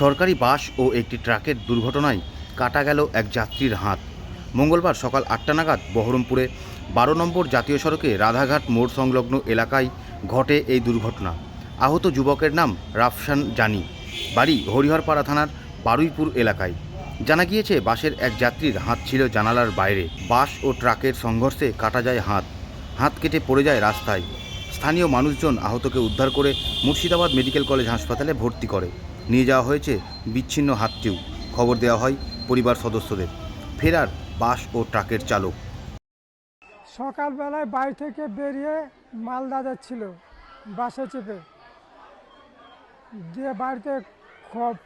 সরকারি বাস ও একটি ট্রাকের দুর্ঘটনায় কাটা গেল এক যাত্রীর হাত। মঙ্গলবার সকাল আটটা নাগাদ বহরমপুরে বারো নম্বর জাতীয় সড়কে রাধাঘাট মোড় সংলগ্ন এলাকায় ঘটে এই দুর্ঘটনা। আহত যুবকের নাম রাফসান জানি। বাড়ি হরিহরপাড়া থানার বারুইপুর এলাকায়। জানা গিয়েছে, বাসের এক যাত্রীর হাত ছিল জানালার বাইরে। বাস ও ট্রাকের সংঘর্ষে কাটা যায় হাত। হাত কেটে পড়ে যায় রাস্তায়। স্থানীয় মানুষজন আহতকে উদ্ধার করে মুর্শিদাবাদ মেডিকেল কলেজ হাসপাতালে ভর্তি করে। নিয়ে যাওয়া হয়েছে বিচ্ছিন্ন হাতটিও। খবর দেওয়া হয় পরিবার সদস্যদের। ফেরার বাস ও ট্রাকের চালক। সকালবেলায় বাড়ি থেকে বেরিয়ে মালদা যাচ্ছিল বাসে চেপে। দিয়ে বাড়িতে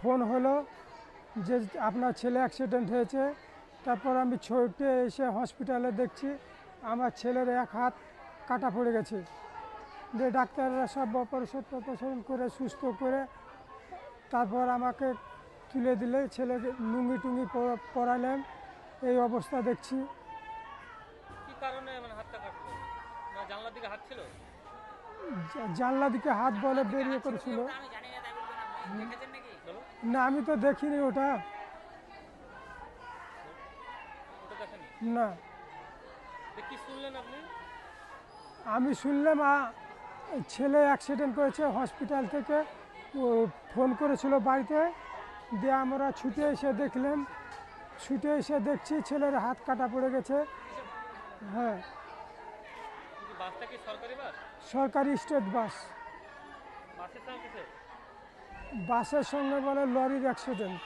ফোন হলো যে আপনার ছেলে অ্যাক্সিডেন্ট হয়েছে। তারপর আমি ছুটে এসে হসপিটালে দেখছি আমার ছেলের এক হাত কাটা পড়ে গেছে। দিয়ে ডাক্তাররা সব অপারেশন টপারেশন করে, সুস্থ করে তারপর আমাকে তুলে দিলে ছেলেকে লুঙ্গি টুঙ্গি পরালেন এই অবস্থা দেখছি। কি কারণে মানে হাতটা কাটলো? না জানলার দিকে হাত ছিল? জানলা দিকে হাত বলে বেরিয়ে করেছিল না আমি তো দেখিনি ওটা। না। আমি শুনলাম ছেলে অ্যাক্সিডেন্ট করেছে হসপিটাল থেকে। ফোন করেছিল বাড়িতে, দিয়ে আমরা ছুটে এসে দেখলাম ছুটে এসে দেখছি ছেলের হাত কাটা পড়ে গেছে। হ্যাঁ। সরকারি স্টেট বাস। বাসের সঙ্গে বলে লরির অ্যাক্সিডেন্ট।